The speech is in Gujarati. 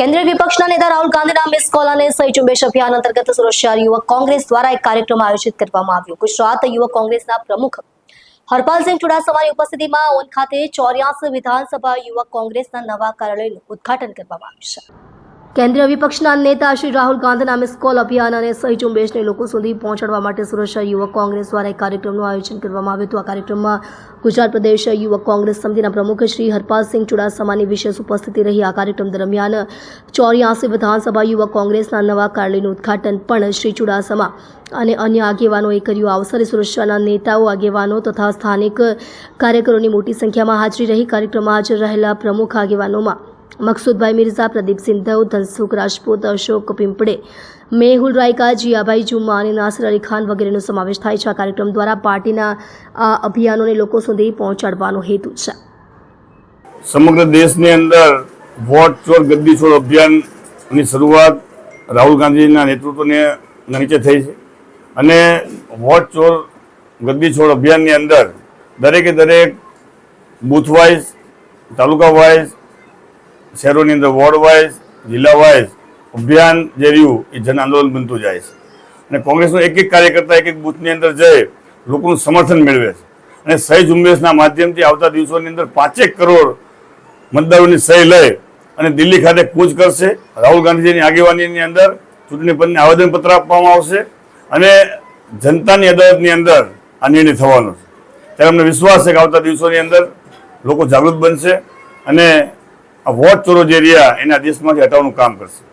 કેન્દ્રીય વિપક્ષના નેતા રાહુલ ગાંધીના મિસ કોલ અને સહી ઝુંબેશ અભિયાન અંતર્ગત સુરક્ષા યુવક કોંગ્રેસ દ્વારા એક કાર્યક્રમ આયોજિત કરવામાં આવ્યો. ગુજરાત યુવક કોંગ્રેસના પ્રમુખ હરપાલસિંહ ચુડાસમાની ઉપસ્થિતિમાં ઓન ખાતે ચોર્યાસી વિધાનસભા યુવક કોંગ્રેસના નવા કાર્યાલયનું ઉદ્ઘાટન કરવામાં આવ્યું છે. કેન્દ્રીય વિપક્ષના નેતા શ્રી રાહુલ ગાંધીના મિસ કોલ અભિયાન અને સહી ઝુંબેશને લોકો સુધી પહોંચાડવા માટે સુરક્ષા યુવક કોંગ્રેસ દ્વારા એક કાર્યક્રમનું આયોજન કરવામાં આવ્યું હતું. આ કાર્યક્રમમાં ગુજરાત પ્રદેશ યુવક કોંગ્રેસ સમિતિના પ્રમુખ શ્રી હરપાલસિંહ ચુડાસમાની વિશેષ ઉપસ્થિતિ રહી. આ કાર્યક્રમ દરમિયાન ચોર્યાસી વિધાનસભા યુવક કોંગ્રેસના નવા કાર્યાલયનું ઉદ્ઘાટન પણ શ્રી ચુડાસમા અને અન્ય આગેવાનોએ કર્યું. આ અવસરે સુરક્ષાના નેતાઓ, આગેવાનો તથા સ્થાનિક કાર્યકરોની મોટી સંખ્યામાં હાજરી રહી. કાર્યક્રમમાં હાજર રહેલા પ્રમુખ આગેવાનોમાં મકસૂદભાઈ મિર્ઝા, પ્રદીપ સિંધવ, ધનસુખ રાજપૂત, અશોક પિંપળે, મેહુલ રાયકા જીયાભાઈ જુમ્મા અને નાસિર અલી ખાન વગેરેનો સમાવેશ થાય છે. આ કાર્યક્રમ દ્વારા પાર્ટીના આ અભિયાનોને લોકો સુધી પહોંચાડવાનો હેતુ છે. સમગ્ર દેશની અંદર વોટ ચોર ગદ્દી છોડ અભિયાનની શરૂઆત રાહુલ ગાંધીના નેતૃત્વને નીચે થઈ છે. અને વોટ ચોર ગદ્દી છોડ અભિયાનની અંદર દરેકે દરેક બૂથ વાઇઝ, તાલુકા વાઇઝ શહેરોની અંદર વોર્ડ વાઇઝ, જિલ્લા વાઇઝ અભિયાન જે રહ્યું એ જન આંદોલન બનતું જાય છે. અને કોંગ્રેસનો એક એક કાર્યકર્તા એક એક બૂથની અંદર જઈ લોકોનું સમર્થન મેળવે છે. અને સહી ઝુંબેશના માધ્યમથી આવતા દિવસોની અંદર પાંચેક કરોડ મતદારોની સહી લઈ અને દિલ્હી ખાતે કૂચ કરશે. રાહુલ ગાંધીજીની આગેવાનીની અંદર ચૂંટણી પંચને આવેદનપત્ર આપવામાં આવશે અને જનતાની અદાલતની અંદર આ નિર્ણય થવાનો છે. ત્યારે અમને વિશ્વાસ છે કે આવતા દિવસોની અંદર લોકો જાગૃત બનશે અને વોટ ચોરો જે રહ્યા એના દેશમાંથી હટાવવાનું કામ કરશે.